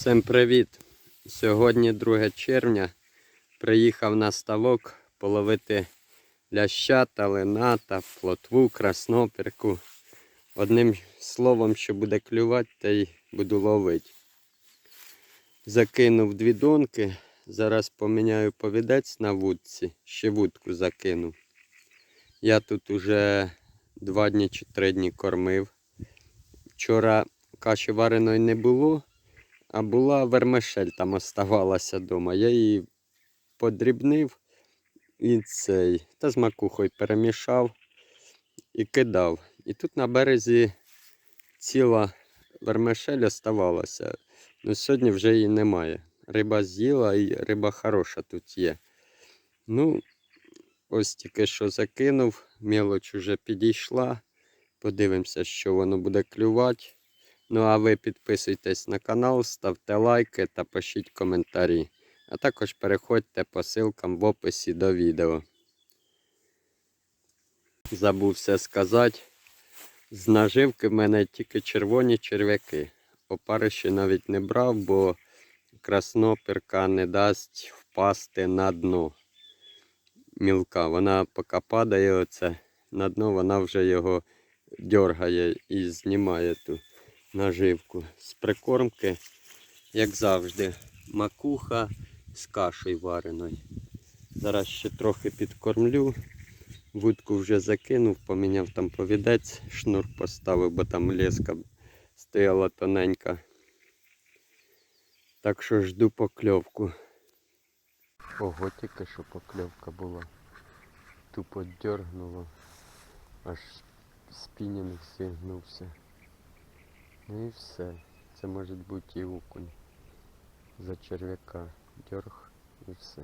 Всім привіт! Сьогодні 2 червня. Приїхав на ставок половити ляща, талина та плотву, краснопірку. Одним словом, що буде клювати, та й буду ловити. Закинув дві донки. Зараз поміняю повідець на вудці. Ще вудку закинув. Я тут уже два дні чи три дні кормив. Вчора каші вареної не було. А була вермишель там оставалася вдома. Я її подрібнив і цей, та з макухою перемішав і кидав. І тут на березі ціла вермишель оставалася. Ну сьогодні вже її немає. Риба з'їла і риба хороша тут є. Ну, ось тільки що закинув, мелоч уже підійшла. Подивимося, що воно буде клювати. Ну а ви підписуйтесь на канал, ставте лайки та пишіть коментарі. А також переходьте по ссылкам в описі до відео. Забув все сказати. З наживки в мене тільки червоні черв'яки. Опариші навіть не брав, бо краснопірка не дасть впасти на дно. Мілка. Вона поки падає оце на дно, вона вже його дергає і знімає ту наживку з прикормки, як завжди, макуха з кашею вареною. Зараз ще трохи підкормлю. Вудку вже закинув, поміняв там повідець, шнур поставив, бо там леска стояла тоненька. Так що жду покльовку. Ого, тільки що покльовка була. Тупо дергнуло, аж спінінг зігнувся. Ну і все. Це може бути і окунь. За черв'яка. Дьорг і все.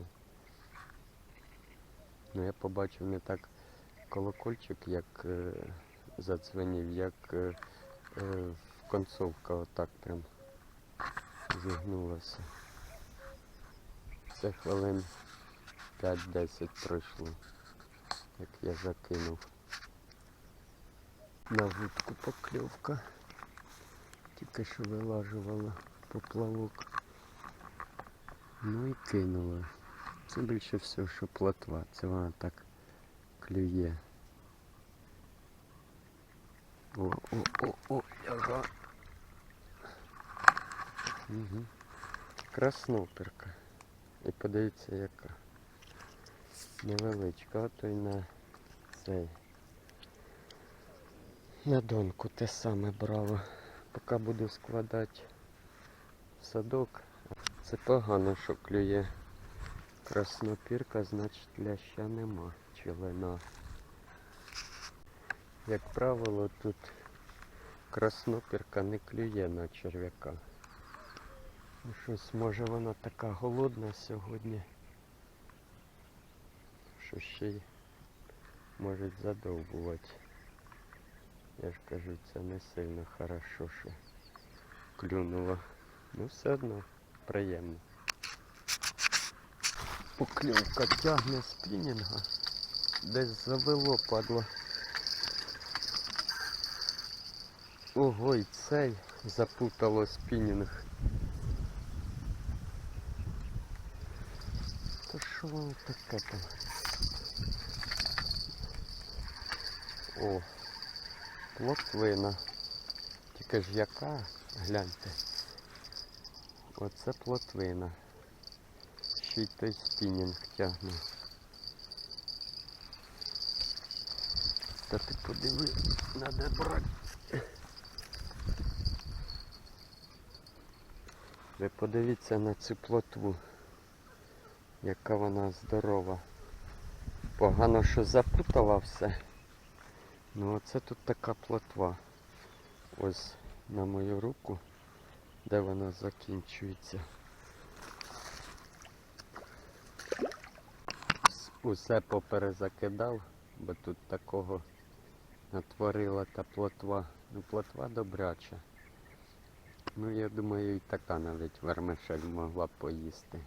Ну я побачив не так колокольчик, як е, задзвенів, як е, е, концовка отак прям зігнулася. Це хвилин 5-10 пройшло, як я закинув. На вудку покльовка. Тільки що вилажувала поплавок. Ну і кинула. Це більше всього, що плотва. Це вона так клює. О, о, о, о, яга. Угу. Красноперка. І подивіться яка. Невеличка, а то й на цей. На донку те саме браво. Поки буду складати садок. Це погано, що клює краснопірка, значить ляща нема челена. Як правило, тут краснопірка не клює на черв'яка. Ну, Щось може вона така голодна сьогодні, що ще й може задовбувати. Я ж кажу, це не сильно хорошо, що клюнуло. Ну все одно приємно. Покльовка тягне спінінга. Десь завело падло. Ого, і цей запутало спінінг. Та що воно таке там? О, плотвина. Тільки ж яка, гляньте. Оце плотвина. Ще й той спінінг тягне. Та ти подиви, треба брати. Ви подивіться на цю плотву, яка вона здорова. Погано, що запутала все. Ну оце тут така плотва. Ось на мою руку, де вона закінчується. Усе поперезакидав, бо тут такого натворила та плотва. Ну плотва добряча. Ну я думаю і така навіть вермишель могла поїсти.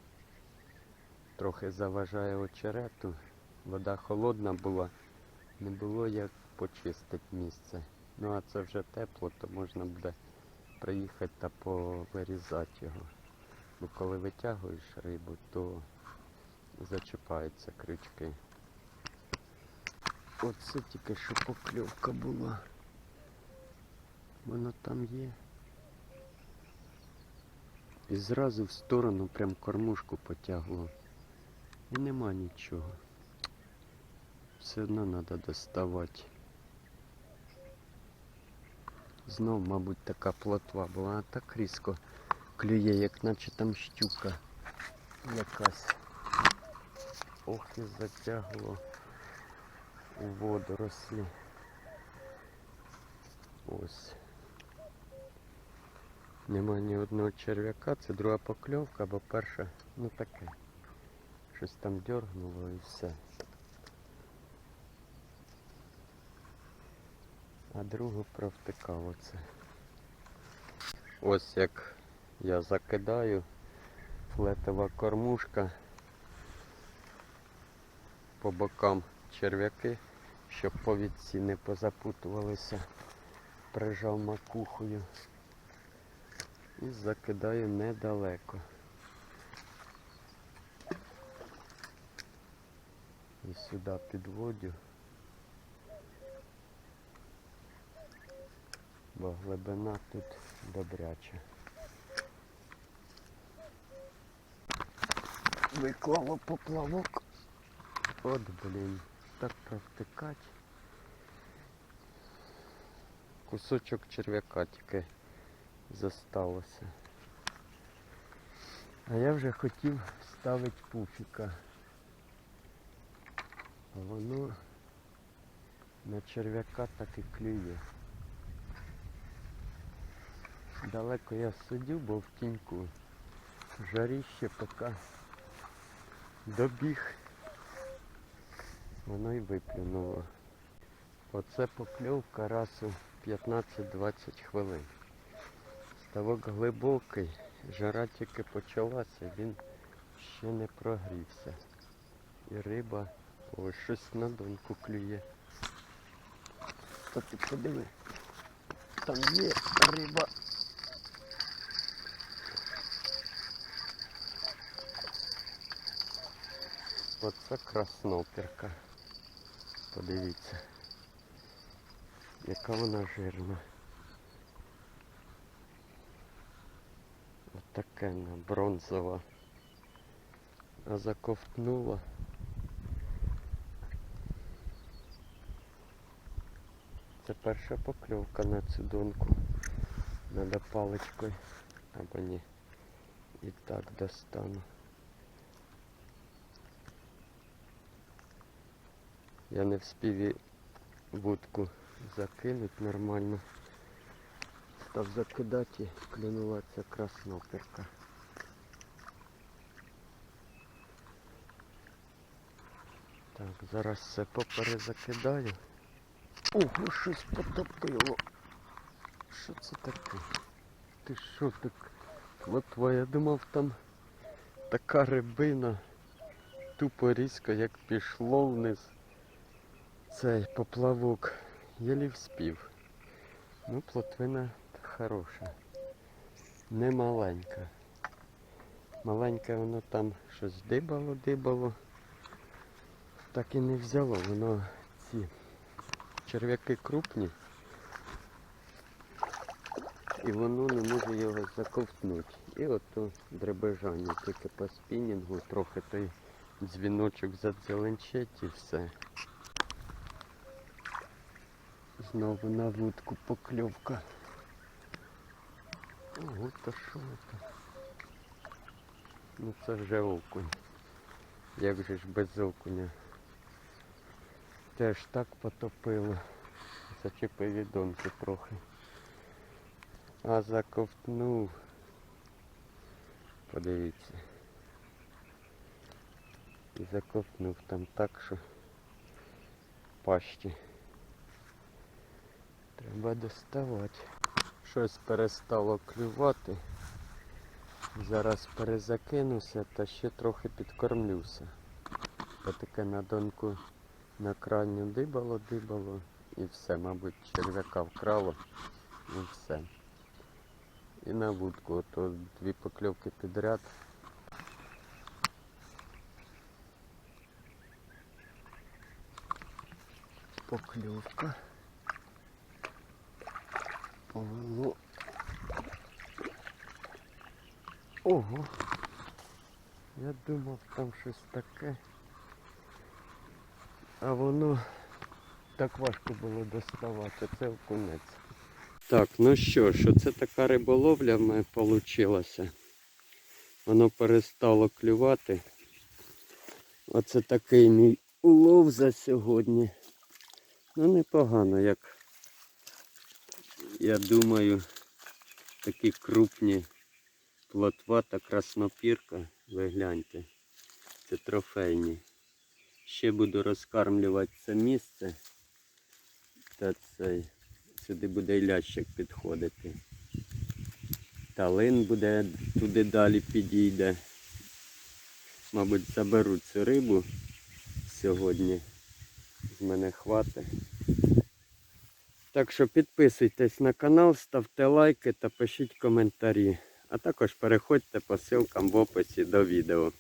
Трохи заважає очерету. Вода холодна була, не було як почистити місце. Ну а це вже тепло, то можна буде приїхати та повирізати його. Бо коли витягуєш рибу, то зачіпаються крючки. Оце тільки що покльовка була. Воно там є. І зразу в сторону прям кормушку потягло. І нема нічого. Все одно треба доставати. Знов, мабуть, така плотва була, а так різко клює, як наче там щука якась. Ох і затягло у водорослі. Ось. Нема ні одного черв'яка, це друга покльовка, бо перша, ну таке. Щось там дергнуло і все. А другу провтикав оце. Ось як я закидаю флетова кормушка по бокам черв'яки, щоб повідці не позапутувалися. Прижав макухою і закидаю недалеко. І сюди підводю. Бо глибина тут добряча. Виклало поплавок. От, блін, так провтикать. Кусочок черв'яка тільки зосталося. А я вже хотів ставити пуфіка. А воно на черв'яка так і клює. Далеко я сидів, бо в тіньку. Жаріще поки добіг. Воно й виплюнуло. Оце покльовка раз у 15-20 хвилин. Ставок глибокий, жара тільки почалася, він ще не прогрівся. І риба, ось щось на доньку клює. Та ти подиви, там є риба. Оце красноперка. Подивіться, яка вона жирна. Отаке вона бронзова. А заковтнула. Це перша покльовка на цю донку. Надо паличкою. Або ні. І так достану. Я не вспів і вудку закинути нормально. Став закидати і клюнула ця красноперка. Так, зараз все поперезакидаю. Ого, щось потопило. Що це таке? Ти що так? Плотва, я думав там така рибина. Тупо різко як пішло вниз. Цей поплавок. Єлі вспів. Ну, плотвина хороша. Не маленька. Маленьке воно там щось дибало, дибало. Так і не взяло. Воно ці черв'яки крупні. І воно не може його заковтнути. І ото дребежання, тільки по спінінгу трохи той дзвіночок задзеленчить і все. Знову на вудку покльовка. Ого, то що це? Ну це вже окунь. Як же ж без окуня? Теж так потопило. Зачепив відонки трохи. А заковтнув. Подивіться. І заковтнув там так, що пащі. Треба доставати. Щось перестало клювати. Зараз перезакинуся та ще трохи підкормлюся. Бо таке на донку на крайню дибало, дибало і все, мабуть, черв'яка вкрало і все. І на вудку, ото дві покльовки підряд. Покльовка. Ого. Ого. Я думав там щось таке. А воно так важко було доставати. Це окунець. Так, ну що ж, оце така риболовля в мене вийшла. Воно перестало клювати. Оце такий мій улов за сьогодні. Ну непогано, як я думаю, такі крупні плотва та краснопірка. Ви гляньте. Це трофейні. Ще буду розкармлювати це місце. Та цей. Сюди буде і лящик підходити. Талин буде туди далі підійде. Мабуть, заберу цю рибу сьогодні. З мене хватить. Так що підписуйтесь на канал, ставте лайки та пишіть коментарі. А також переходьте по ссылкам в описі до відео.